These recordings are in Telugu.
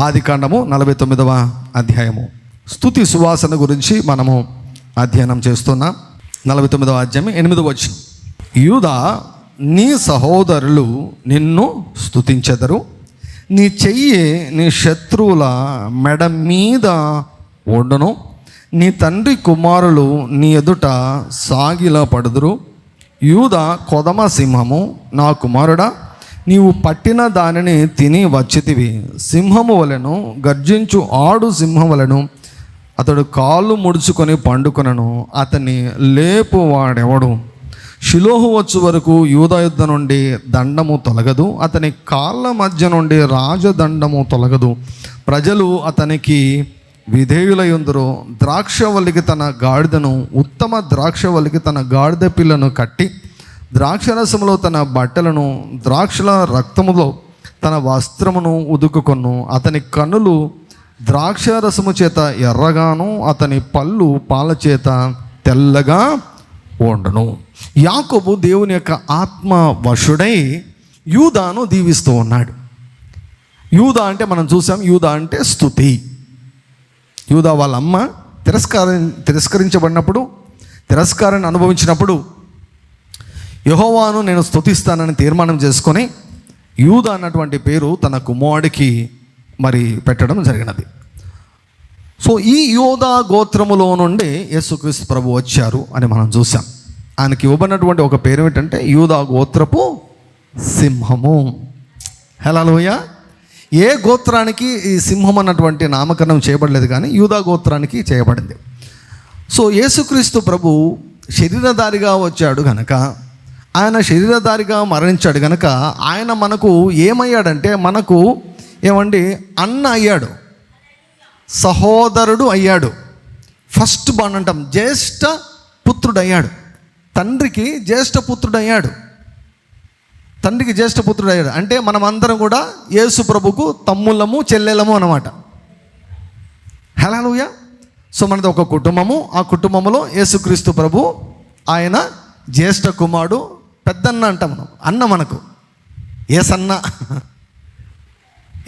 ఆది కాండము నలభై తొమ్మిదవ అధ్యాయము. స్థుతి సువాసన గురించి మనము అధ్యయనం చేస్తున్నాం. నలభై తొమ్మిదవ అధ్యాయం ఎనిమిదవ వచ్చి యూదా నీ సహోదరులు నిన్ను స్థుతించెదరు. నీ చెయ్యి నీ శత్రువుల మెడ మీద ఉండను. నీ తండ్రి కుమారులు నీ ఎదుట సాగిలా పడుదురు యూద కొదమ సింహము నా కుమారుడా నీవు పట్టిన దానిని తిని వచ్చితివి సింహము వలెను గర్జించు ఆడు సింహం వలెను అతడు కాళ్ళు ముడుచుకొని పండుకొనను అతన్ని లేపు వాడెవడు షిలోహు వచ్చు వరకు యూదా నుండి దండము తొలగదు అతని కాళ్ళ మధ్య నుండి రాజదండము తొలగదు. ప్రజలు అతనికి విధేయులయుందరు. ద్రాక్షవల్లికి తన గాడిదను ఉత్తమ ద్రాక్షవల్లికి తన గాడిద పిల్లను కట్టి ద్రాక్షరసములో తన బట్టలను ద్రాక్షల రక్తములో తన వస్త్రమును ఉదుకుకొను. అతని కన్నులు ద్రాక్షరసము చేత ఎర్రగాను అతని పళ్ళు పాల చేత తెల్లగా ఉండను యాకోబు దేవుని యొక్క ఆత్మ వశుడై యూదాను దీవిస్తూ ఉన్నాడు. యూదా అంటే మనం చూసాం యూదా అంటే స్థుతి. యూదా వాళ్ళ అమ్మ తిరస్కారం తిరస్కరించబడినప్పుడు తిరస్కారాన్ని అనుభవించినప్పుడు యహోవాను నేను స్తుతిస్తానని తీర్మానం చేసుకొని యూదా అన్నటువంటి పేరు తన కుమారుడికి మరి పెట్టడం జరిగినది. సో ఈ యోధా గోత్రములో నుండి యేసుక్రీస్తు ప్రభు వచ్చారు అని మనం చూసాం ఆయనకి ఇవ్వబడినటువంటి ఒక పేరు ఏంటంటే యూదా గోత్రపు సింహము. హలోయ ఏ గోత్రానికి ఈ సింహం అన్నటువంటి నామకరణం చేయబడలేదు కానీ యూదా గోత్రానికి చేయబడింది. సో యేసుక్రీస్తు ప్రభు శరీరధారిగా వచ్చాడు కనుక ఆయన శరీరధారిగా మరణించాడు కనుక ఆయన మనకు ఏమయ్యాడంటే మనకు ఏమండి అన్న అయ్యాడు. సహోదరుడు అయ్యాడు. ఫస్ట్ బాండ్ అంటాం. జ్యేష్ఠ పుత్రుడు అయ్యాడు తండ్రికి జ్యేష్ఠ పుత్రుడు అయ్యాడు తండ్రికి జ్యేష్ఠ పుత్రుడు అయ్యాడు అంటే మనం అందరం కూడా యేసు ప్రభుకు తమ్ముళ్ళము చెల్లెలము అనమాట హలోయ సో మనది ఒక కుటుంబము. ఆ కుటుంబంలో యేసుక్రీస్తు ప్రభు ఆయన జ్యేష్ఠ కుమారుడు పెద్దన్న అంటాం మనం. అన్న మనకు. ఏసన్న.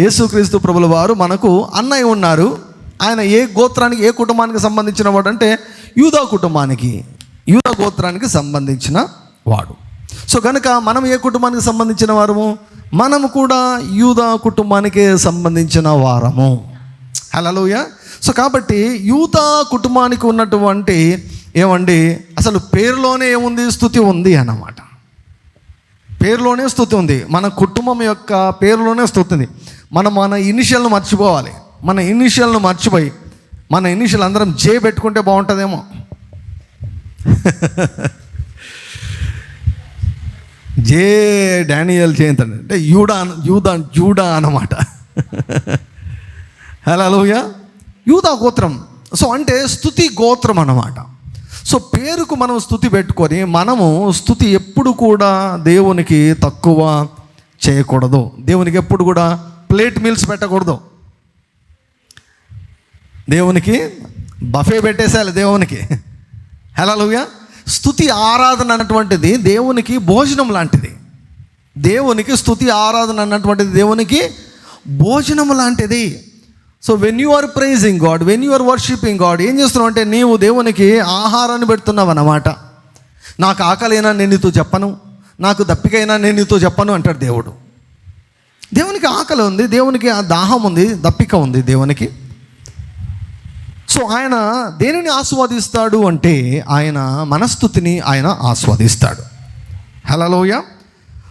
యేసుక్రీస్తు ప్రభుల వారు మనకు అన్నయ్య ఉన్నారు. ఆయన ఏ గోత్రానికి ఏ కుటుంబానికి సంబంధించిన వాడు అంటే యూదా కుటుంబానికి. యూదా గోత్రానికి సంబంధించిన వాడు. సో కనుక మనం ఏ కుటుంబానికి సంబంధించిన వారము? మనము కూడా యూదా కుటుంబానికి సంబంధించిన వారము. హలోయ సో కాబట్టి యూదా కుటుంబానికి ఉన్నటువంటి ఏమండి? అసలు పేరులోనే ఏముంది? స్థుతి ఉంది అన్నమాట. పేరులోనే స్థుతి ఉంది. మన కుటుంబం యొక్క పేరులోనే స్థుతుంది మనం మన ఇనిషియల్ను మర్చిపోవాలి. మన ఇనిషియల్ను మర్చిపోయి మన ఇనిషియల్ అందరం జే పెట్టుకుంటే బాగుంటుందేమో. జే డానియల్ చేయంతండి అంటే యూడా యూదా జూడా అన్నమాట. హలో యూదా గోత్రం. సో అంటే స్థుతి గోత్రం అన్నమాట. సో పేరుకు మనం స్థుతి పెట్టుకొని మనము స్థుతి ఎప్పుడు కూడా దేవునికి తక్కువ చేయకూడదు. దేవునికి ఎప్పుడు కూడా ప్లేట్ మీల్స్ పెట్టకూడదు. దేవునికి బఫే పెట్టేసేయాలి దేవునికి. హలోయ స్థుతి ఆరాధన అన్నటువంటిది దేవునికి భోజనం లాంటిది. దేవునికి స్థుతి ఆరాధన అన్నటువంటిది దేవునికి భోజనం లాంటిది. So when you are praising God when you are worshipping God ఏం చేస్తున్నావు అంటే నీవు దేవునికి ఆహారాన్ని పెడుతున్నావు అన్నమాట. నాకు ఆకలైనా నేను నీతో చెప్పను నాకు దప్పికైనా నేను నీతో చెప్పను అంటాడు దేవుడు. దేవునికి ఆకలి ఉంది దేవునికి ఆ దాహం ఉంది దప్పిక ఉంది దేవునికి. సో ఆయన దేనిని ఆస్వాదిస్తాడు అంటే ఆయన మనస్థుతిని ఆయన ఆస్వాదిస్తాడు. హలోయ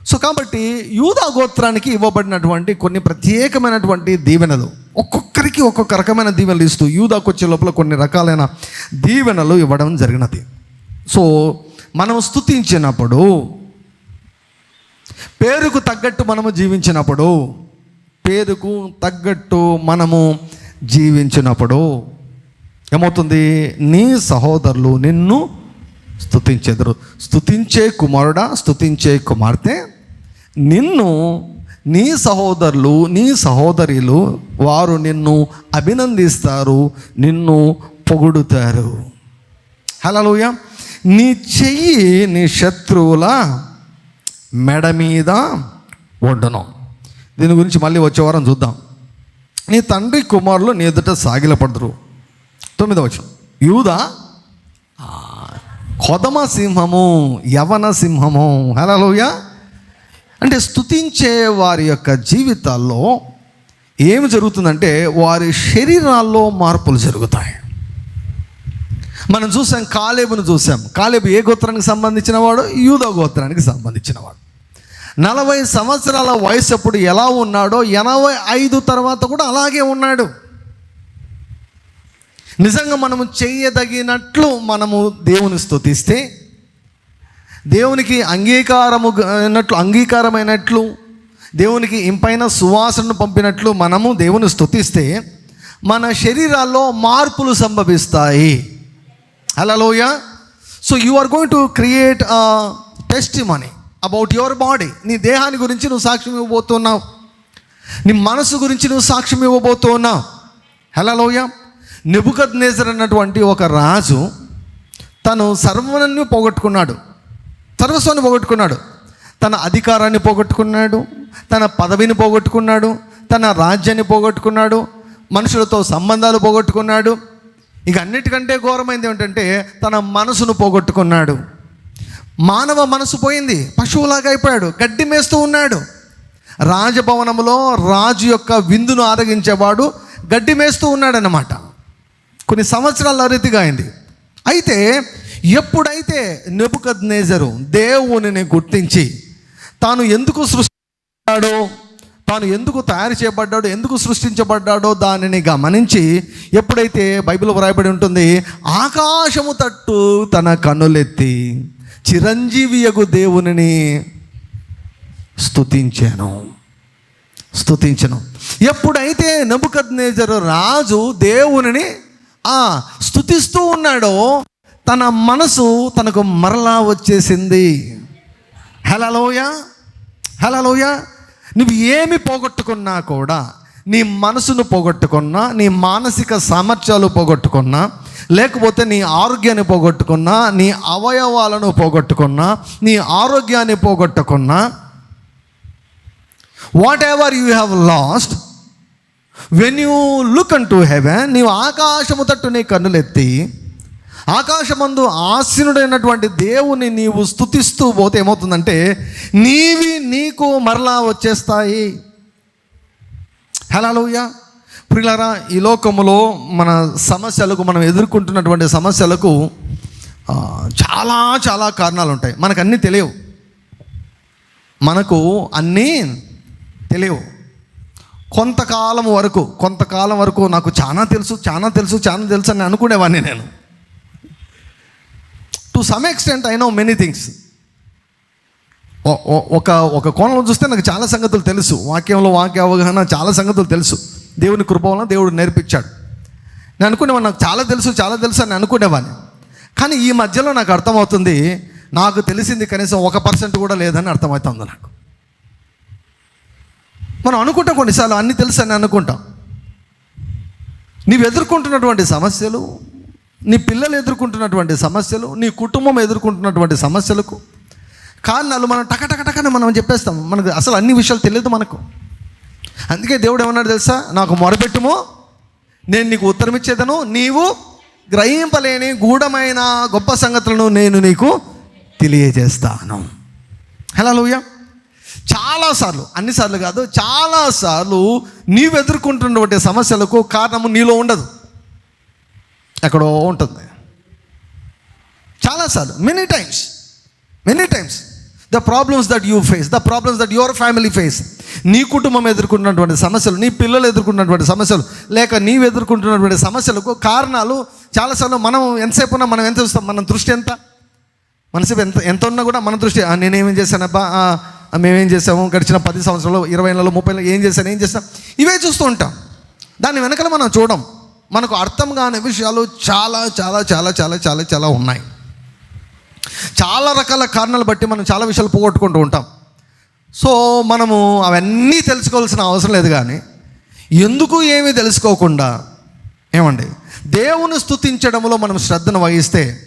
సో కాబట్టి యూదా గోత్రానికి ఇవ్వబడినటువంటి కొన్ని ప్రత్యేకమైనటువంటి దీవెనలు. ఒక్కొక్కరికి ఒక్కొక్క రకమైన దీవెనలు ఇస్తూ యూదాకు వచ్చే లోపల కొన్ని రకాలైన దీవెనలు ఇవ్వడం జరిగినది. సో మనం స్తుతించినప్పుడు పేరుకు తగ్గట్టు మనము జీవించినప్పుడు పేరుకు తగ్గట్టు మనము జీవించినప్పుడు ఏమవుతుంది? నీ సహోదరులు నిన్ను స్థుతించెదరు స్థుతించే కుమారుడా స్థుతించే కుమార్తె నిన్ను నీ సహోదరులు నీ సహోదరులు వారు నిన్ను అభినందిస్తారు నిన్ను పొగుడుతారు. హలోయ నీ చెయ్యి నీ శత్రువుల మెడ మీద వండును. దీని గురించి మళ్ళీ వచ్చే వారం చూద్దాం. నీ తండ్రి కుమారులు నీ ఎదుట సాగిలపడదురు. తొమ్మిదవ వచనం. యూదా కొదమ సింహము యవన సింహము. హలోయ అంటే స్థుతించే వారి యొక్క జీవితాల్లో ఏమి జరుగుతుందంటే వారి శరీరాల్లో మార్పులు జరుగుతాయి. మనం చూసాం కాలేబును చూసాం. కాలేబు ఏ గోత్రానికి సంబంధించిన వాడు? యూద గోత్రానికి సంబంధించిన వాడు. నలభై సంవత్సరాల వయసు అప్పుడు ఎలా ఉన్నాడో ఎనభై ఐదు తర్వాత కూడా అలాగే ఉన్నాడు. నిజంగా మనము చేయదగినట్లు మనము దేవుని స్థుతిస్తే దేవునికి అంగీకారము అయినట్లు అంగీకారమైనట్లు దేవునికి ఇంపైన సువాసనను పంపినట్లు మనము దేవుని స్థుతిస్తే మన శరీరాల్లో మార్పులు సంభవిస్తాయి. Hallelujah so you are going to create testimony about your body నీ దేహాన్ని గురించి నువ్వు సాక్ష్యం ఇవ్వబోతున్నావు. నీ మనసు గురించి నువ్వు సాక్ష్యం ఇవ్వబోతున్నావు. హలోయ నిబుకద్ నేజర్ అన్నటువంటి ఒక రాజు తను సర్వన్ని పోగొట్టుకున్నాడు. సర్వస్వాన్ని పోగొట్టుకున్నాడు. తన అధికారాన్ని పోగొట్టుకున్నాడు తన పదవిని పోగొట్టుకున్నాడు తన రాజ్యాన్ని పోగొట్టుకున్నాడు మనుషులతో సంబంధాలు పోగొట్టుకున్నాడు. ఇక అన్నిటికంటే ఘోరమైంది ఏమిటంటే తన మనసును పోగొట్టుకున్నాడు. మానవ మనసు పోయింది పశువులాగా అయిపోయాడు గడ్డి మేస్తూ ఉన్నాడు. రాజభవనంలో రాజు యొక్క విందును ఆరగించేవాడు గడ్డి మేస్తూ ఉన్నాడనమాట కొన్ని సంవత్సరాల రీతిగా అయింది. అయితే ఎప్పుడైతే నెబుకద్ నేజరు దేవునిని గుర్తించి తాను ఎందుకు సృష్టించాడో తాను ఎందుకు తయారు చేయబడ్డాడో ఎందుకు సృష్టించబడ్డాడో దానిని గమనించి ఎప్పుడైతే బైబిల్ వ్రాయబడి ఉంటుంది ఆకాశము తట్టు తన కన్నులెత్తి చిరంజీవియగు దేవునిని స్థుతించాను స్థుతించను ఎప్పుడైతే నబుకద్నేజరు రాజు దేవునిని ఆ ఉన్నాడో తన మనసు తనకు మరలా వచ్చేసింది. హలలోయ హలలోయ నువ్వు ఏమి పోగొట్టుకున్నా కూడా నీ మనసును పోగొట్టుకున్నా నీ మానసిక సామర్థ్యాలు పోగొట్టుకున్నా లేకపోతే నీ ఆరోగ్యాన్ని పోగొట్టుకున్నా నీ అవయవాలను పోగొట్టుకున్నా నీ ఆరోగ్యాన్ని పోగొట్టుకున్నా whatever you have lost when you look unto heaven నీవు ఆకాశము తట్టు నీ కన్నులెత్తి ఆకాశమందు ఆసీనుడైనటువంటి దేవుని నీవు స్తుతిస్తూ పోతే ఏమవుతుందంటే నీవి నీకు మరలా వచ్చేస్తాయి. హలోయ ప్రిలరా ఈ లోకములో మన సమస్యలకు మనం ఎదుర్కొంటున్నటువంటి సమస్యలకు చాలా చాలా కారణాలు ఉంటాయి మనకు అన్నీ తెలియవు. మనకు అన్నీ తెలియవు. కొంతకాలం వరకు కొంతకాలం వరకు నాకు చాలా తెలుసు చాలా తెలుసు చాలా తెలుసు అని అనుకునేవాడిని నేను. To some extent I know many things ఒక ఒక కోణంలో చూస్తే నాకు చాలా సంగతులు తెలుసు. వాక్యంలో వాక్య అవగాహన చాలా సంగతులు తెలుసు. దేవుని కృప వలన దేవుడు నేర్పించాడు. నేను అనుకునేవాడు నాకు చాలా తెలుసు చాలా తెలుసు అని అనుకునేవాడిని. కానీ ఈ మధ్యలో నాకు అర్థమవుతుంది నాకు తెలిసింది కనీసం ఒక పర్సెంట్ కూడా లేదని అర్థమవుతుంది నాకు. మనం అనుకుంటాం కొన్నిసార్లు అన్నీ తెలుసు అని అనుకుంటాం. నీవు ఎదుర్కొంటున్నటువంటి సమస్యలు నీ పిల్లలు ఎదుర్కొంటున్నటువంటి సమస్యలు నీ కుటుంబం ఎదుర్కొంటున్నటువంటి సమస్యలకు కారణాలు మనం టకటకటకని మనం చెప్పేస్తాం. మనకు అసలు అన్ని విషయాలు తెలియదు మనకు. అందుకే దేవుడు ఏమన్నాడు తెలుసా? నాకు మొరపెట్టుము నేను నీకు ఉత్తరం ఇచ్చేదను నీవు గ్రహింపలేని గూఢమైన గొప్ప సంగతులను నేను నీకు తెలియజేస్తాను. హలో లూయ చాలాసార్లు అన్నిసార్లు కాదు చాలాసార్లు నీవు ఎదుర్కొంటున్నటువంటి సమస్యలకు కారణము నీలో ఉండదు. ఎక్కడో ఉంటుంది. చాలాసార్లు many times many times the problems that you face the problems that your family face నీ కుటుంబం ఎదుర్కొన్నటువంటి సమస్యలు నీ పిల్లలు ఎదుర్కొన్నటువంటి సమస్యలు లేక నీవు ఎదుర్కొంటున్నటువంటి సమస్యలకు కారణాలు చాలాసార్లు మనం ఎంతసేపు ఉన్నా మనం ఎంత చూస్తాం మన దృష్టి ఎంత? మనసేపు ఎంత ఎంత ఉన్నా కూడా మన దృష్టి నేనేమేం చేశానబ్బా మేమేం చేసాము గడిచిన పది సంవత్సరాలు ఇరవై నెలలు ముప్పై నెలలు ఏం చేశాను ఏం చేస్తాం ఇవే చూస్తూ ఉంటాం. దాని వెనకాల మనం చూడం మనకు అర్థం కాని విషయాలు చాలా చాలా చాలా చాలా చాలా చాలా ఉన్నాయి. చాలా రకాల కారణాలు బట్టి మనం చాలా విషయాలు పోగొట్టుకుంటూ ఉంటాం. సో మనము అవన్నీ తెలుసుకోవాల్సిన అవసరం లేదు కానీ ఎందుకు ఏమీ తెలుసుకోకుండా ఏమండి దేవుని స్థుతించడంలో మనం శ్రద్ధను వహిస్తే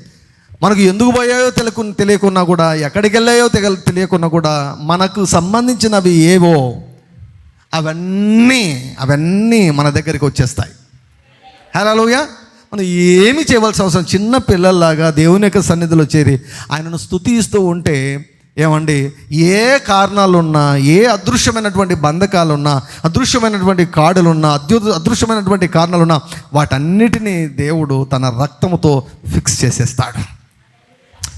మనకు ఎందుకు పోయాయో తెలుకు తెలియకున్నా కూడా ఎక్కడికి వెళ్ళాయో తెగ తెలియకున్నా కూడా మనకు సంబంధించినవి ఏవో అవన్నీ అవన్నీ మన దగ్గరికి వచ్చేస్తాయి. హలోయ మనం ఏమి చేయవలసిన అవసరం? చిన్న పిల్లల్లాగా దేవుని యొక్క సన్నిధిలో చేరి ఆయనను స్థుతిస్తూ ఉంటే ఏమండి? ఏ కారణాలున్నా ఏ అదృశ్యమైనటువంటి బంధకాలున్నా అదృశ్యమైనటువంటి కాడులున్నా అద్యు అదృశ్యమైనటువంటి కారణాలున్నా వాటన్నిటినీ దేవుడు తన రక్తముతో ఫిక్స్ చేసేస్తాడు.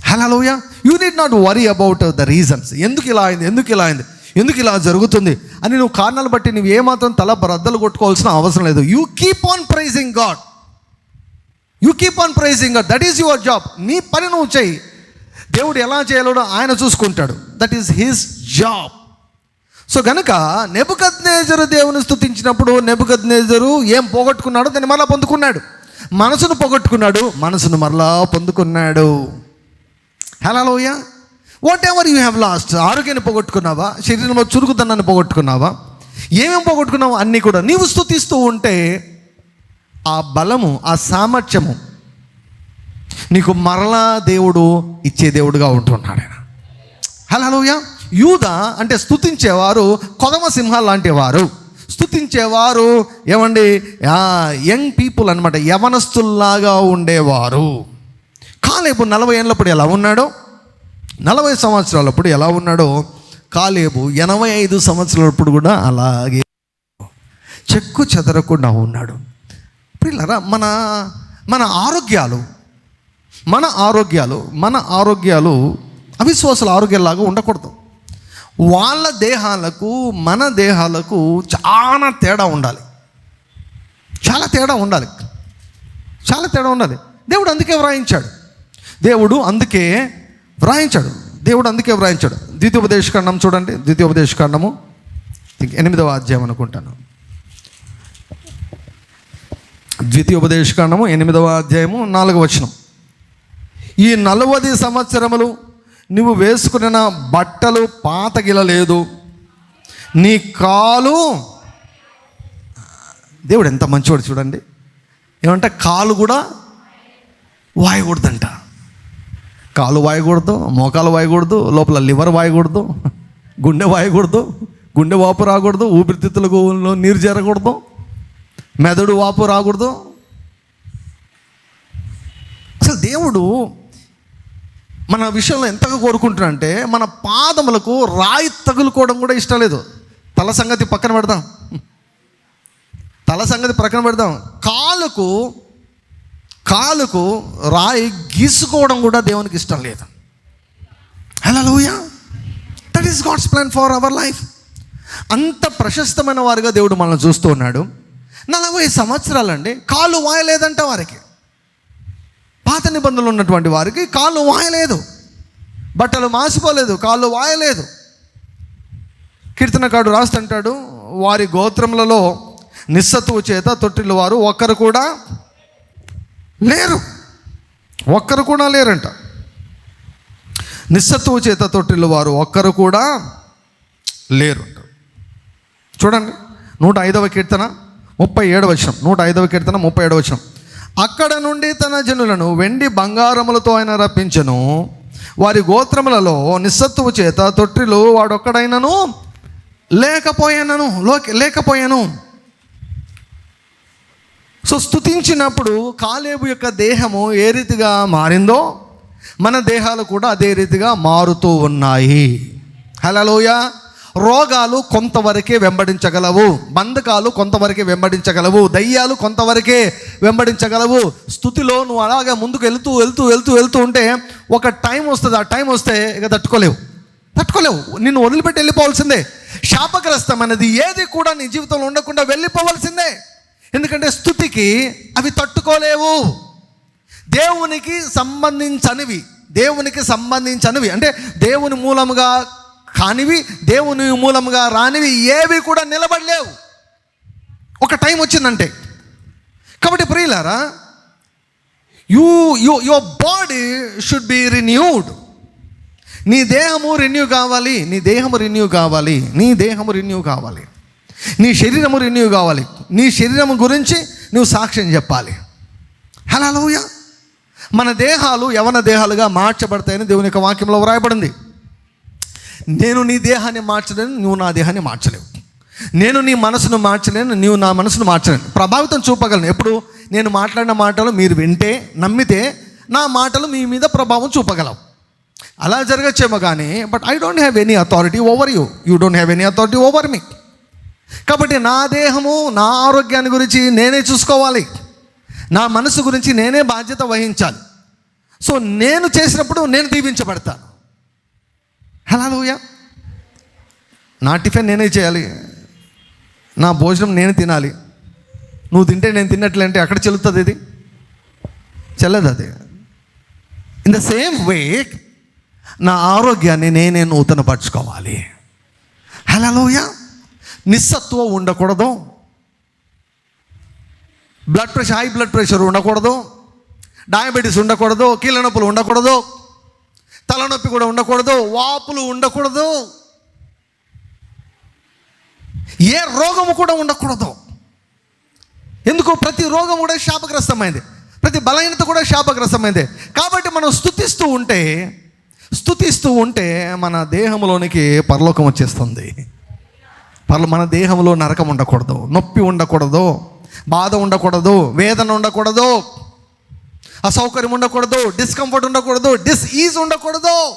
Hallelujah you need not worry about the reasons ఎందుకు ఇలా అయింది? ఎందుకు ఇలా అయింది? ఎందుకు ఇలా జరుగుతుంది అని నువ్వు కారణాలు బట్టి నువ్వు ఏమాత్రం తల బ్రద్దలు కొట్టుకోవాల్సిన అవసరం లేదు. You keep on praising God you keep on praising God that is your job నీ పని నువ్వు చేయి. దేవుడు ఎలా చేయాలో ఆయన చూసుకుంటాడు. That is his job so గనుక నెబుకద్నేజరు దేవుని స్థుతించినప్పుడు నెబుకద్నేజరు ఏం పోగొట్టుకున్నాడో దాన్ని మరలా పొందుకున్నాడు. మనసును పోగొట్టుకున్నాడు మనసును మరలా పొందుకున్నాడు. Hallelujah whatever you have lost ఆరోగ్యాన్ని పోగొట్టుకున్నావా? శరీరంలో చురుకుదనాన్ని పోగొట్టుకున్నావా? ఏమేమి పోగొట్టుకున్నావా అన్నీ కూడా నీవు స్థుతిస్తూ ఉంటే ఆ బలము ఆ సామర్థ్యము నీకు మరలా దేవుడు ఇచ్చే దేవుడుగా ఉంటున్నాడు ఆయన. హలోయా యూద అంటే స్తుతించేవారు కొదమ సింహాలు లాంటి వారు స్థుతించేవారు ఏమండి యంగ్ పీపుల్ అనమాట యవనస్తుల్లాగా ఉండేవారు. కాలేపు నలభై ఏళ్ళప్పుడు ఎలా ఉన్నాడో? నలభై సంవత్సరాలప్పుడు ఎలా ఉన్నాడో కాలేబు ఎనభై ఐదు సంవత్సరాలప్పుడు కూడా అలాగే. చెక్కు చెదరకుండా ఉన్నాడు. పిల్లరా మన మన ఆరోగ్యాలు మన ఆరోగ్యాలు మన ఆరోగ్యాలు అవిశ్వాసుల ఆరోగ్యాలాగా ఉండకూడదు. వాళ్ళ దేహాలకు మన దేహాలకు చాలా తేడా ఉండాలి. చాలా తేడా ఉండాలి. చాలా తేడా ఉండాలి. దేవుడు అందుకే వ్రాయించాడు. దేవుడు అందుకే వ్రాయించాడు. దేవుడు అందుకే వ్రాయించాడు. ద్వితీయోపదేశకాండం చూడండి. ద్వితీయోపదేశకాండము. ఎనిమిదవ అధ్యాయం అనుకుంటాను. ద్వితీయోపదేశకాండము ఎనిమిదవ అధ్యాయము నాలుగవ వచనం. ఈ నలవది సంవత్సరములు నువ్వు వేసుకున్న బట్టలు పాతగిలలేదు నీ కాలు దేవుడు ఎంత మంచివాడు చూడండి. ఏమంటే కాలు కూడా వాయకూడదంట. కాలు వాయకూడదు మోకాలు వాయకూడదు లోపల లివర్ వాయకూడదు గుండె వాయకూడదు గుండె వాపు రాకూడదు ఊపిరితిత్తులకు నీరు చేరకూడదు మెదడు వాపు రాకూడదు. అసలు దేవుడు మన విషయంలో ఎంతగా కోరుకుంటున్నాడంటే మన పాదములకు రాయి తగులుకోవడం కూడా ఇష్టం లేదు. తల సంగతి పక్కన పెడదాం. తల సంగతి పక్కన పెడదాం. కాలుకు కాలుకు రాయి గీసుకోవడం కూడా దేవునికి ఇష్టం లేదు. Hallelujah that is God's plan for our life అంత ప్రశస్తమైన వారిగా దేవుడు మనల్ని చూస్తూ ఉన్నాడు. నలభై సంవత్సరాలండి కాలు వాయలేదంట వారికి. పాత నిబంధనలు ఉన్నటువంటి వారికి కాళ్ళు వాయలేదు. బట్టలు మాసిపోలేదు కాళ్ళు వాయలేదు. కీర్తనకాడు రాస్తుంటాడు వారి గోత్రములలో నిస్సత్తువు చేత తొట్టిల వారు ఒక్కరు కూడా లేరు. ఒక్కరు కూడా లేరంట. నిస్సత్తువు చేత తొట్టిల్లు వారు ఒక్కరు కూడా లేరు చూడండి నూట ఐదవ కీర్తన ముప్పై ఏడవ వచనం నూట ఐదవ కీర్తన ముప్పై ఏడవ వచనం. అక్కడ నుండి తన జనులను వెండి బంగారములతో ఆయన రప్పించను. వారి గోత్రములలో నిస్సత్తువు చేత తొట్టిలు వాడొక్కడైనను లేకపోయానను లోకి లేకపోయాను. సో స్థుతించినప్పుడు కాలేబు యొక్క దేహము ఏ రీతిగా మారిందో మన దేహాలు కూడా అదే రీతిగా మారుతూ ఉన్నాయి. హలలోయ రోగాలు కొంతవరకే వెంబడించగలవు బంధకాలు కొంతవరకే వెంబడించగలవు దయ్యాలు కొంతవరకే వెంబడించగలవు. స్థుతిలో నువ్వు అలాగే ముందుకు వెళ్తూ వెళ్తూ వెళ్తూ వెళ్తూ ఉంటే ఒక టైం వస్తుంది ఆ టైం వస్తే ఇక తట్టుకోలేవు. తట్టుకోలేవు. నిన్ను వదిలిపెట్టి వెళ్ళిపోవాల్సిందే. శాపగ్రస్తమైనది ఏది కూడా నీ జీవితంలో ఉండకుండా వెళ్ళిపోవాల్సిందే. ఎందుకంటే స్థుతికి అవి తట్టుకోలేవు. దేవునికి సంబంధించనివి దేవునికి సంబంధించనివి. అంటే దేవుని మూలముగా కానివి దేవుని మూలముగా రానివి ఏవి కూడా నిలబడలేవు. ఒక టైం వచ్చిందంటే. కాబట్టి ప్రియులారా you you your body should be renewed. నీ దేహము రిన్యూ కావాలి నీ దేహము రిన్యూ కావాలి నీ దేహము రిన్యూ కావాలి నీ శరీరము రిన్యూ కావాలి. నీ శరీరం గురించి నువ్వు సాక్ష్యం చెప్పాలి. హలోయ మన దేహాలు యవన దేహాలుగా మార్చబడతాయని దేవుని యొక్క వాక్యంలో వ్రాయబడింది. నేను నీ దేహాన్ని మార్చలేను నువ్వు నా దేహాన్ని మార్చలేవు. నేను నీ మనసును మార్చలేను నీవు నా మనసును మార్చలేను ప్రభావితం చూపగలను. ఎప్పుడు? నేను మాట్లాడిన మాటలు మీరు వింటే నమ్మితే నా మాటలు మీ మీద ప్రభావం చూపగలవు. అలా జరగచ్చేమో కానీ but I don't have any authority over you you don't have any authority over me కాబట్టి నా దేహము నా ఆరోగ్యాన్ని గురించి నేనే చూసుకోవాలి. నా మనసు గురించి నేనే బాధ్యత వహించాలి. సో నేను చేసినప్పుడు నేను దీవించబడతాను. హలోయ నా టిఫిన్ నేనే చేయాలి. నా భోజనం నేను తినాలి. నువ్వు తింటే నేను తిన్నట్లంటే ఎక్కడ చెల్లుతుంది ఇది? చెల్లదు అది. ఇన్ ద సేమ్ వే నా ఆరోగ్యాన్ని నేనే నూతనపరచుకోవాలి. హలోయ నిస్సత్వం ఉండకూడదు. Blood pressure high blood pressure ఉండకూడదు. డయాబెటీస్ ఉండకూడదు. కీళ్ళ నొప్పులు ఉండకూడదు. తలనొప్పి కూడా ఉండకూడదు. వాపులు ఉండకూడదు. ఏ రోగము కూడా ఉండకూడదు. ఎందుకు? ప్రతి రోగం కూడా శాపగ్రస్తమైంది ప్రతి బలహీనత కూడా శాపగ్రస్తమైంది కాబట్టి మనం స్థుతిస్తూ ఉంటే స్థుతిస్తూ ఉంటే మన దేహంలోనికి పరలోకం వచ్చేస్తుంది. పర్ల మన దేహంలో నరకం ఉండకూడదు నొప్పి ఉండకూడదు బాధ ఉండకూడదు వేదన ఉండకూడదు అసౌకర్యం ఉండకూడదు డిస్కంఫర్ట్ ఉండకూడదు డిస్ ఈజ్ ఉండకూడదు.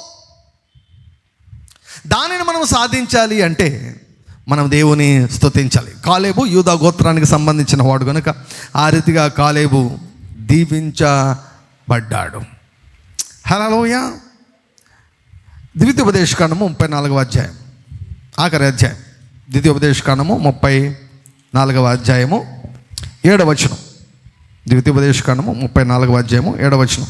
దానిని మనం సాధించాలి అంటే మనం దేవుని స్తుతించాలి. కాలేబు యూదా గోత్రానికి సంబంధించిన వాడు కనుక ఆ రీతిగా కాలేబు దీవించబడ్డాడు. హలోయ ద్వితీయోపదేశకాండము ముప్పై నాలుగవ అధ్యాయం ఆఖరి అధ్యాయం. ద్వితీయోపదేశకాండము ముప్పై నాలుగవ అధ్యాయము ఏడవచనం ద్వితీయోపదేశకాండము ముప్పై నాలుగవ అధ్యాయము ఏడవచనం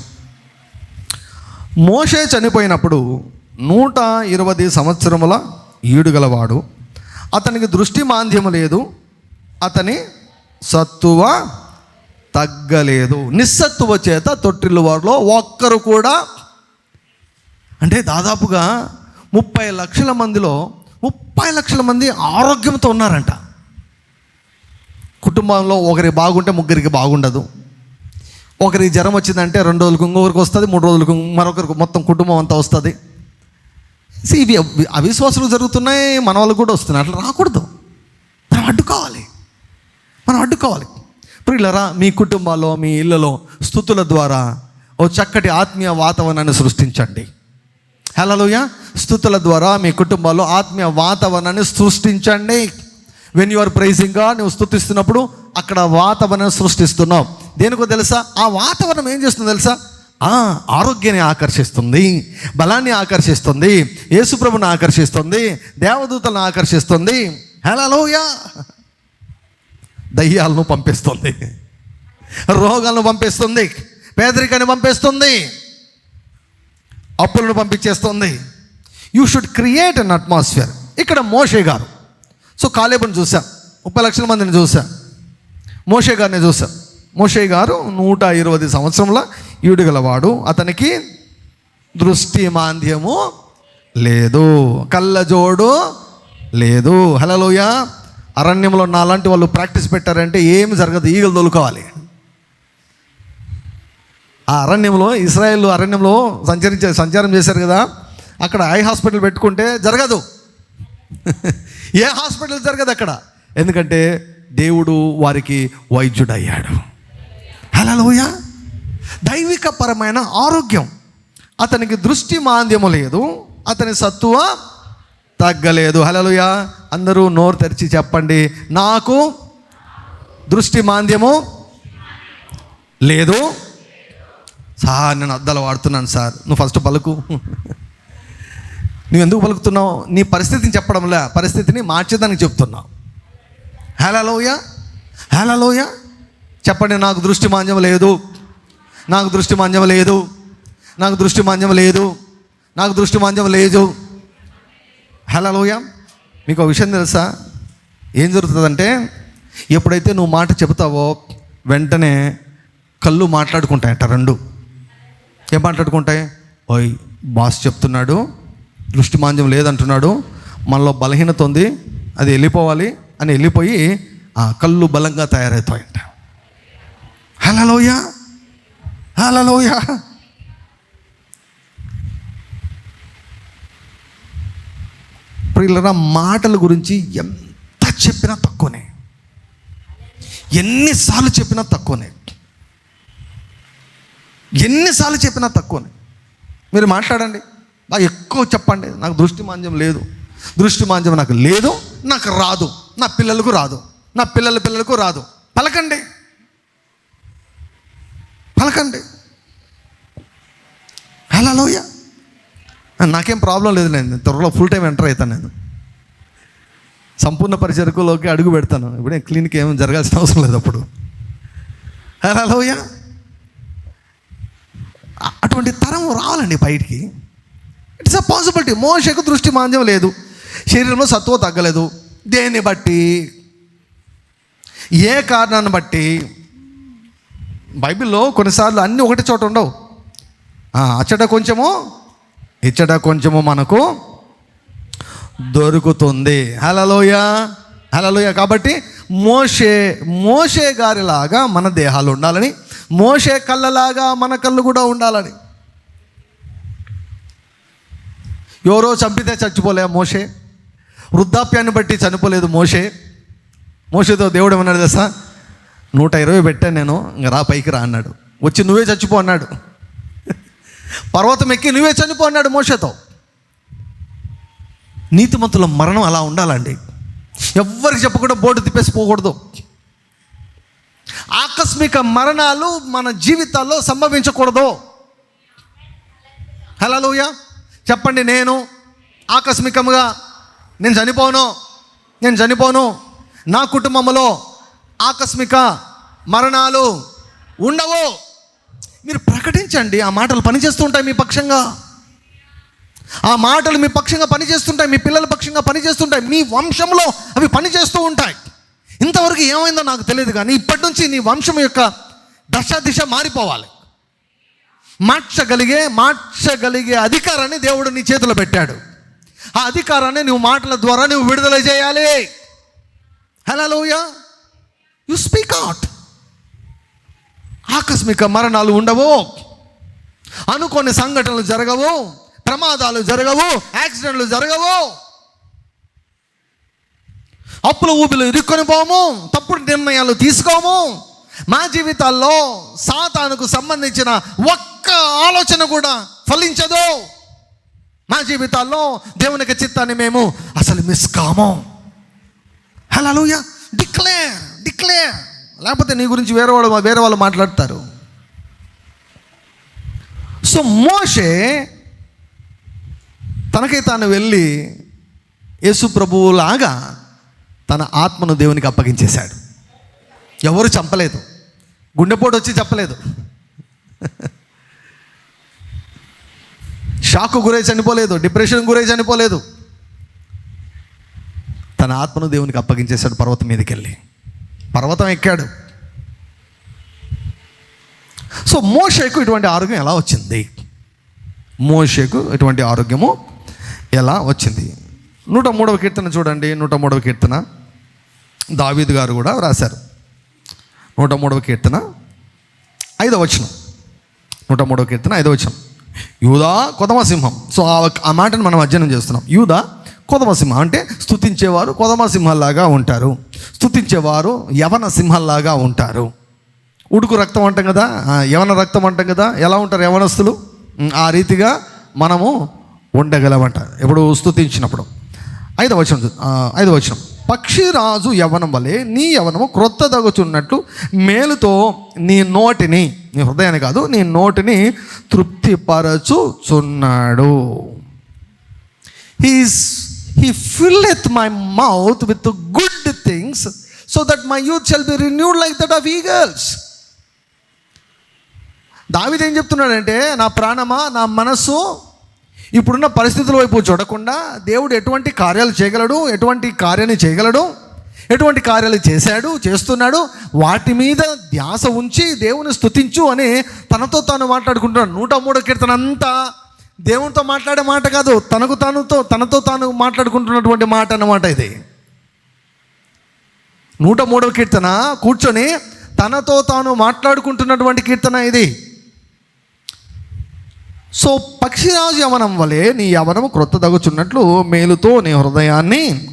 మోషే చనిపోయినప్పుడు నూట ఇరవై సంవత్సరముల ఈడుగలవాడు అతనికి దృష్టి మాంద్యము లేదు అతని సత్తువ తగ్గలేదు. నిస్సత్తువ చేత తొట్టిల్లు వారిలో ఒక్కరు కూడా అంటే దాదాపుగా ముప్పై లక్షల మందిలో ముప్పై లక్షల మంది ఆరోగ్యంతో ఉన్నారంట. కుటుంబంలో ఒకరి బాగుంటే ముగ్గురికి బాగుండదు. ఒకరికి జ్వరం వచ్చిందంటే రెండు రోజులకు ఇంకొకరికి వస్తుంది మూడు రోజులకు మరొకరికి మొత్తం కుటుంబం అంతా వస్తుంది. See, ఇవి అవిశ్వాసాలు జరుగుతున్నాయి మన వాళ్ళకు కూడా వస్తున్నాయి. అట్లా రాకూడదు. మనం అడ్డుకోవాలి. మనం అడ్డుకోవాలి. ప్రియులరా మీ కుటుంబాల్లో మీ ఇళ్ళలో స్థుతుల ద్వారా ఓ చక్కటి ఆత్మీయ వాతావరణాన్ని సృష్టించండి. హలోయ స్థుతుల ద్వారా మీ కుటుంబాల్లో ఆత్మీయ వాతావరణాన్ని సృష్టించండి. వెన్ యు ఆర్ ప్రైజింగ్గా నువ్వు స్థుతిస్తున్నప్పుడు అక్కడ వాతావరణం సృష్టిస్తున్నావు. దేనికో తెలుసా? ఆ వాతావరణం ఏం చేస్తుందో తెలుసా? ఆ, ఆరోగ్యాన్ని ఆకర్షిస్తుంది బలాన్ని ఆకర్షిస్తుంది యేసుప్రభుని ఆకర్షిస్తుంది దేవదూతలను ఆకర్షిస్తుంది. హలోయ దయ్యాలను పంపిస్తుంది రోగాలను పంపిస్తుంది పేదరికాన్ని పంపిస్తుంది. అప్పులను పంపించేస్తుంది. You should create an atmosphere ఇక్కడ మోషే గారు. సో కాలేబుని చూసాం ముప్పై లక్షల మందిని చూశాం. మోషే గారిని చూశాం. మోషే గారు నూట ఇరవై సంవత్సరంలో ఈడుగలవాడు. అతనికి దృష్టి మాంద్యము లేదు. కళ్ళజోడు లేదు. హలలోయ అరణ్యంలో నాలాంటి వాళ్ళు ప్రాక్టీస్ పెట్టారంటే ఏమి జరగదు. ఈగలు తోలుకోవాలి ఆ అరణ్యంలో ఇస్రాయేల్ అరణ్యంలో సంచరించే సంచారం చేశారు కదా అక్కడ ఐ హాస్పిటల్ పెట్టుకుంటే జరగదు. ఏ హాస్పిటల్ జరగదు అక్కడ. ఎందుకంటే దేవుడు వారికి వైద్యుడయ్యాడు. హలోయ దైవిక పరమైన ఆరోగ్యం. అతనికి దృష్టి మాంద్యము లేదు అతని సత్తువ తగ్గలేదు. హలలుయ అందరూ నోరు తెరిచి చెప్పండి. నాకు దృష్టి మాంద్యము లేదు. సార్ నేను అద్దాలు వాడుతున్నాను సార్. నువ్వు ఫస్ట్ పలుకు. నువ్వు ఎందుకు పలుకుతున్నావు? నీ పరిస్థితిని చెప్పడంలే. పరిస్థితిని మార్చేదానికి చెప్తున్నావు. హలోయ హలోయ చెప్పండి నాకు దృష్టి మాంద్యం లేదు. నాకు దృష్టి మాంద్యం లేదు. నాకు దృష్టి మాంద్యం లేదు. నాకు దృష్టి మాంద్యం లేదు. హలోయ మీకు ఒక విషయం తెలుసా? ఏం జరుగుతుందంటే ఎప్పుడైతే నువ్వు మాట చెబుతావో వెంటనే కళ్ళు మాట్లాడుకుంటాయట రెండు. ఏం మాట్లాడుకుంటాయి? ఓయ్ బాస్ చెప్తున్నాడు దృష్టి మాంద్యం లేదంటున్నాడు మనలో బలహీనత ఉంది అది వెళ్ళిపోవాలి అని వెళ్ళిపోయి ఆ కళ్ళు బలంగా తయారవుతాయంట హలోయ హలోయ ప్రియులరా మాటల గురించి ఎంత చెప్పినా తక్కువనే. ఎన్నిసార్లు చెప్పినా తక్కువనే. ఎన్నిసార్లు చెప్పినా తక్కువనే. మీరు మాట్లాడండి. బాగా ఎక్కువ చెప్పండి. నాకు దృష్టి మాంద్యం లేదు. దృష్టి మాంద్యం నాకు లేదు నాకు రాదు. నా పిల్లలకు రాదు. నా పిల్లల పిల్లలకు రాదు. పలకండి. పలకండి. హలోయ నాకేం ప్రాబ్లం లేదు నేను. త్వరలో ఫుల్ టైం ఎంటర్ అవుతాను నేను. సంపూర్ణ పరిచరకులోకి అడుగు పెడతాను. ఇప్పుడు క్లినిక్ ఏం జరగాల్సిన అవసరం లేదు అప్పుడు. హలోయ అటువంటి తరం రావాలండి బయటికి. ఇట్స్ అ పాసిబిలిటీ మోషకు దృష్టి మాంద్యం లేదు. శరీరంలో సత్వ తగ్గలేదు. దేన్ని బట్టి? ఏ కారణాన్ని బట్టి? బైబిల్లో కొన్నిసార్లు అన్నీ ఒకటి చోట ఉండవు. అచ్చట కొంచెము ఇచ్చట కొంచెము మనకు దొరుకుతుంది. హలలోయ హలలోయ కాబట్టి మోషే మోషే గారిలాగా మన దేహాలు ఉండాలని మోషే కళ్ళలాగా మన కళ్ళు కూడా ఉండాలని. ఎవరో చంపితే చచ్చిపోలే మోషే. వృద్ధాప్యాన్ని బట్టి చనిపోలేదు మోషే. మోషేతో దేవుడు ఏమన్నాడు తెలుసా? నూట ఇరవై పెట్టాను నేను ఇంక రా పైకి రా అన్నాడు. వచ్చి నువ్వే చచ్చిపో అన్నాడు. పర్వతం ఎక్కి నువ్వే చనిపో అన్నాడు మోషతో. నీతిమంతుల మరణం అలా ఉండాలండి. ఎవ్వరికి చెప్పకుండా బోర్డు తిప్పేసి పోకూడదు. ఆకస్మిక మరణాలు మన జీవితాల్లో సంభవించకూడదు. హలోయ చెప్పండి నేను ఆకస్మికంగా నేను చనిపోను నేను చనిపోను. నా కుటుంబంలో ఆకస్మిక మరణాలు ఉండవు. మీరు ప్రకటించండి ఆ మాటలు పనిచేస్తూ ఉంటాయి మీ పక్షంగా. ఆ మాటలు మీ పక్షంగా పనిచేస్తుంటాయి మీ పిల్లల పక్షంగా పనిచేస్తుంటాయి మీ వంశంలో అవి పనిచేస్తూ ఉంటాయి. ఇంతవరకు ఏమైందో నాకు తెలియదు కానీ ఇప్పటి నుంచి నీ వంశం యొక్క దశ దిశ మారిపోవాలి. మార్చగలిగే మార్చగలిగే అధికారాన్ని దేవుడు నీ చేతిలో పెట్టాడు. ఆ అధికారాన్ని నువ్వు మాటల ద్వారా నువ్వు విడుదల చేయాలి. హలో యు స్పీక్ అవుట్ ఆకస్మిక మరణాలు ఉండవు. అనుకోని సంఘటనలు జరగవు. ప్రమాదాలు జరగవు. యాక్సిడెంట్లు జరగవు. అప్పుల ఊపిలో ఇరుక్కొని పోము తప్పుడు నిర్ణయాలు తీసుకోము. మా జీవితాల్లో సాతానుకు సంబంధించిన ఒక్క ఆలోచన కూడా ఫలించదు. మా జీవితాల్లో దేవునికి చిత్తాన్ని మేము అసలు మిస్ కాము. హలో డిక్లేర్ డిక్లేర్ లేకపోతే నీ గురించి వేరే వాళ్ళు వేరే వాళ్ళు మాట్లాడతారు. సో మోషే తనకై తాను వెళ్ళి యేసు ప్రభువులాగా తన ఆత్మను దేవునికి అప్పగించేశాడు. ఎవరు చంపలేదు. గుండెపోటు వచ్చి చెప్పలేదు. షాక్ గురై చనిపోలేదు డిప్రెషన్ గురై చనిపోలేదు. తన ఆత్మను దేవునికి అప్పగించేశాడు పర్వతం మీదకి వెళ్ళి పర్వతం ఎక్కాడు. సో మోషేకు ఇటువంటి ఆరోగ్యం ఎలా వచ్చింది? మోషేకు ఇటువంటి ఆరోగ్యము ఎలా వచ్చింది? నూట మూడవ కీర్తన చూడండి నూట మూడవ కీర్తన. దావీద్ గారు కూడా రాశారు. నూట మూడవ కీర్తన ఐదవ వచనం. నూట మూడవ కీర్తన ఐదవ వచనం. యూదా కొదమసింహం సో ఆ మాటను మనం అధ్యయనం చేస్తున్నాం. యూదా కొదమసింహం అంటే స్తుతించేవారు కొదమసింహంలాగా ఉంటారు. స్థుతించేవారు యవన సింహంలాగా ఉంటారు. ఉడుకు రక్తం అంటాం కదా? యవన రక్తం అంటాం కదా? ఎలా ఉంటారు యవనస్తులు? ఆ రీతిగా మనము ఉండగలమంట ఎప్పుడు స్థుతించినప్పుడు ఐదవ వచనం ఐదవ వచనం. పక్షిరాజు యవనం వలె నీ యవనము క్రొత్త దగుచున్నట్లు మేలుతో నీ నోటిని నీ హృదయాన్ని కాదు నీ నోటిని తృప్తిపరచుచున్నాడు. He's he filleth my mouth with good things so that my youth shall be renewed like that of eagles దావిదేం ఏం చెప్తున్నాడంటే నా ప్రాణమా నా మనస్సు ఇప్పుడున్న పరిస్థితుల వైపు చూడకుండా దేవుడు ఎటువంటి కార్యాలు చేయగలడు ఎటువంటి కార్యాన్ని చేయగలడు ఎటువంటి కార్యాలు చేశాడు చేస్తున్నాడు వాటి మీద ధ్యాస ఉంచి దేవుని స్థుతించు అని తనతో తాను మాట్లాడుకుంటున్నాడు. నూట మూడో కీర్తన అంతా దేవునితో మాట్లాడే మాట కాదు తనకు తనతో తనతో తాను మాట్లాడుకుంటున్నటువంటి మాట అన్నమాట ఇది. నూట మూడవ కీర్తన కూర్చొని తనతో తాను మాట్లాడుకుంటున్నటువంటి కీర్తన ఇది. సో పక్షిరాజు యవనం వలె నీ యవనము క్రొత్త తగుచున్నట్లు మేలుతో నీ హృదయాన్ని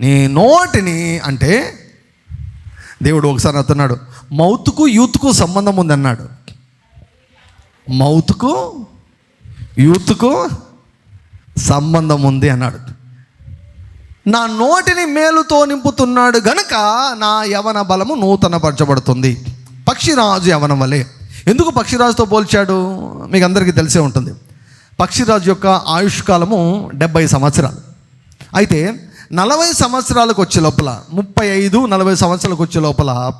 నీ నోటిని అంటే దేవుడు ఒకసారి అతున్నాడు మౌత్కు యూత్కు సంబంధం ఉంది అన్నాడు మౌత్కు యూత్కు సంబంధం ఉంది అన్నాడు. నా నోటిని మేలుతో నింపుతున్నాడు గనుక నా యవన బలము నూతనపరచబడుతుంది. పక్షిరాజు యవనం వలె. ఎందుకు పక్షిరాజుతో పోల్చాడు? మీకు అందరికీ తెలిసే ఉంటుంది. పక్షిరాజు యొక్క ఆయుష్ కాలము డెబ్బై సంవత్సరాలు. అయితే నలభై సంవత్సరాలకు వచ్చే లోపల ముప్పై ఐదు నలభై సంవత్సరాలకు వచ్చే లోపల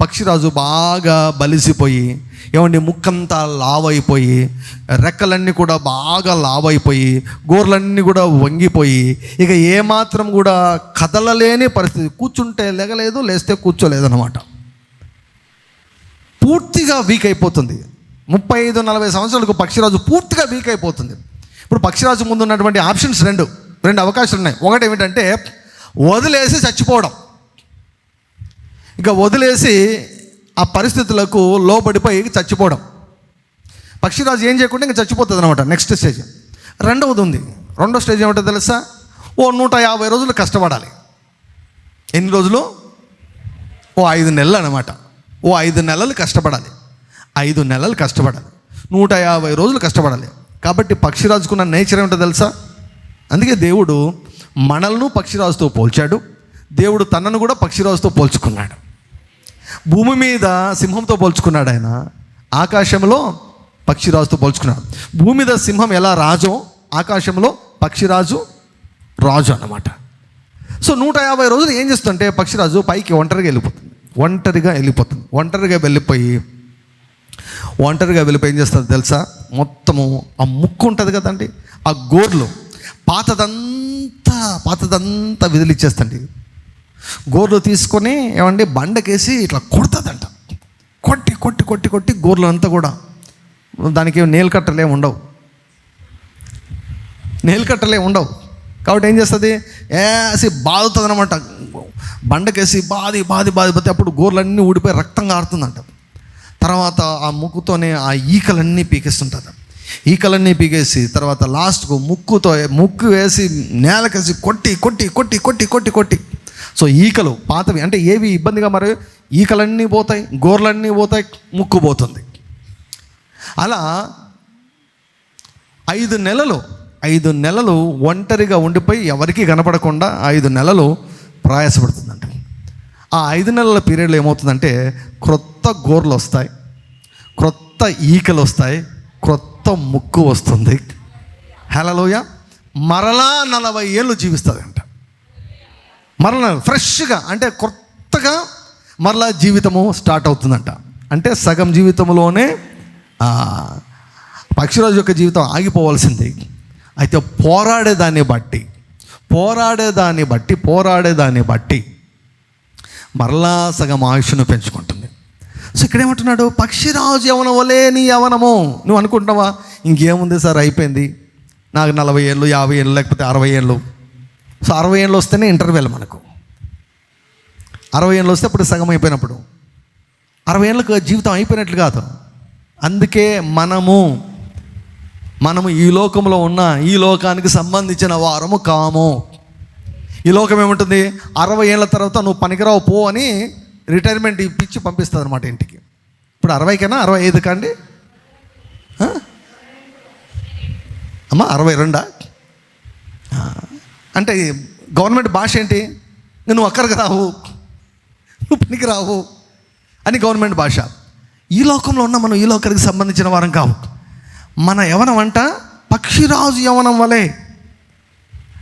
పక్షిరాజు బాగా బలిసిపోయి ఏమండి ముక్కంతా లావైపోయి రెక్కలన్నీ కూడా బాగా లావైపోయి గోర్లన్నీ కూడా వంగిపోయి ఇక ఏమాత్రం కూడా కదలలేని పరిస్థితి. కూర్చుంటే లేగలేదు లేస్తే కూర్చోలేదు అనమాట పూర్తిగా వీక్ అయిపోతుంది. ముప్పై ఐదు నలభై సంవత్సరాలకు పక్షిరాజు పూర్తిగా వీక్ అయిపోతుంది. ఇప్పుడు పక్షిరాజు ముందు ఉన్నటువంటి ఆప్షన్స్ రెండు రెండు అవకాశాలు ఉన్నాయి. ఒకటి ఏమిటంటే వదిలేసి చచ్చిపోవడం. ఇంకా వదిలేసి ఆ పరిస్థితులకు లోబడిపోయి చచ్చిపోవడం. పక్షిరాజు ఏం చేయకుండా ఇంకా చచ్చిపోతుంది అనమాట నెక్స్ట్ స్టేజ్ రెండవది ఉంది. రెండో స్టేజ్ ఏమిటో తెలుసా? ఓ నూట యాభై రోజులు కష్టపడాలి. ఎన్ని రోజులు? ఓ ఐదు నెలలు అనమాట ఓ ఐదు నెలలు కష్టపడాలి. ఐదు నెలలు కష్టపడాలి. నూట యాభై రోజులు కష్టపడాలి. కాబట్టి పక్షిరాజుకున్న నేచర్ ఏమిటో తెలుసా? అందుకే దేవుడు మనల్ని పక్షిరాజుతో పోల్చాడు. దేవుడు తనను కూడా పక్షిరాజుతో పోల్చుకున్నాడు. భూమి మీద సింహంతో పోల్చుకున్నాడు ఆయన. ఆకాశంలో పక్షిరాజుతో పోల్చుకున్నాడు. భూమి మీద సింహం ఎలా రాజో ఆకాశంలో పక్షిరాజు రాజు అన్నమాట. సో నూట యాభై రోజులు ఏం చేస్తుంటే పక్షిరాజు పైకి ఒంటరిగా వెళ్ళిపోతుంది. ఒంటరిగా వెళ్ళిపోతుంది ఒంటరిగా వెళ్ళిపోయి ఒంటరిగా వెళ్ళిపోయి ఏం చేస్తుంది తెలుసా? మొత్తము ఆ ముక్కు ఉంటుంది కదండి ఆ గోర్లు పాతదంతా పాతదంతా విదిలిచ్చేస్తండి. గోర్లు తీసుకొని ఏమండి బండకేసి ఇట్లా కొడుతుందంట. కొట్టి కొట్టి కొట్టి కొట్టి గోర్లు అంతా కూడా. దానికి ఏం నేలు కట్టలే ఉండవు. నేలు కట్టలే ఉండవు. కాబట్టి ఏం చేస్తుంది? ఏసి బాధుతుంది అనమాట బండకేసి బాది బాది బాది పోతే అప్పుడు గోర్లన్నీ ఊడిపోయి రక్తం కారుతుందంట. తర్వాత ఆ ముక్కుతోనే ఆ ఈకలన్నీ పీకేస్తుంటుంది. ఈకలన్నీ పీకేసి తర్వాత లాస్ట్కు ముక్కుతో ముక్కు వేసి నేలకేసి కొట్టి కొట్టి కొట్టి కొట్టి కొట్టి కొట్టి. సో ఈకలు పాతవి. అంటే ఏవి ఇబ్బందిగా మరి? ఈకలన్నీ పోతాయి గోర్లన్నీ పోతాయి ముక్కు పోతుంది. అలా ఐదు నెలలు ఐదు నెలలు ఒంటరిగా ఉండిపోయి ఎవరికీ కనపడకుండా ఐదు నెలలు ప్రయాసపడుతుందంట. ఆ ఐదు నెలల పీరియడ్లో ఏమవుతుందంటే క్రొత్త గోర్లు వస్తాయి క్రొత్త ఈకలు వస్తాయి క్రొత్త ముక్కు వస్తుంది. హలోయ మరలా నలభై ఏళ్ళు జీవిస్తుందంట మరలా ఫ్రెష్గా అంటే కొత్తగా మరలా జీవితము స్టార్ట్ అవుతుందంట. అంటే సగం జీవితంలోనే పక్షిరాజు యొక్క జీవితం ఆగిపోవాల్సింది. అయితే పోరాడేదాన్ని బట్టి పోరాడేదాన్ని బట్టి పోరాడేదాన్ని బట్టి మరలా సగం ఆయుష్ను పెంచుకుంటుంది. సో ఇక్కడ ఏమంటున్నాడు పక్షిరాజు యవనం వలే నీ యవనము. నువ్వు అనుకుంటున్నావా? ఇంకేముంది సార్ అయిపోయింది. నాకు నలభై ఏళ్ళు యాభై ఏళ్ళు లేకపోతే అరవై ఏళ్ళు. సో అరవై ఏళ్ళు వస్తేనే ఇంటర్వెల్ మనకు. అరవై ఏళ్ళు వస్తే అప్పుడు సగం అయిపోయినప్పుడు. అరవై ఏళ్ళకు జీవితం అయిపోయినట్లు కాదు. అందుకే మనము మనము ఈ లోకంలో ఉన్న ఈ లోకానికి సంబంధించిన వారము కాము. ఈ లోకం ఏముంటుంది? అరవై ఏళ్ళ తర్వాత నువ్వు పనికిరావు పో అని రిటైర్మెంట్ ఇప్పించి పంపిస్తుంది అనమాట ఇంటికి. ఇప్పుడు అరవైకైనా? అరవై ఐదు కండి. అమ్మా అరవై రెండా? అంటే గవర్నమెంట్ భాష ఏంటి? నువ్వు అక్కడికి రావు. నువ్వు పనికి రావు అని గవర్నమెంట్ భాష. ఈ లోకంలో ఉన్న మనం ఈ లోకానికి సంబంధించిన వారం కావు. మన యవనం అంట? పక్షిరాజు యవనం వలె.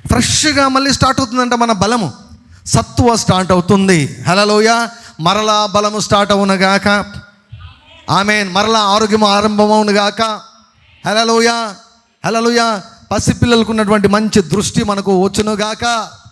ఫ్రెష్గా మళ్ళీ స్టార్ట్ అవుతుందంట మన బలము. సత్తువ స్టార్ట్ అవుతుంది. హలలోయ మరలా బలము స్టార్ట్ అవునగాక. ఆమె మరలా ఆరోగ్యం ఆరంభమవునుగాక. హలలోయ హలలోయ పసిపిల్లలకు ఉన్నటువంటి మంచి దృష్టి మనకు వచ్చునుగాక.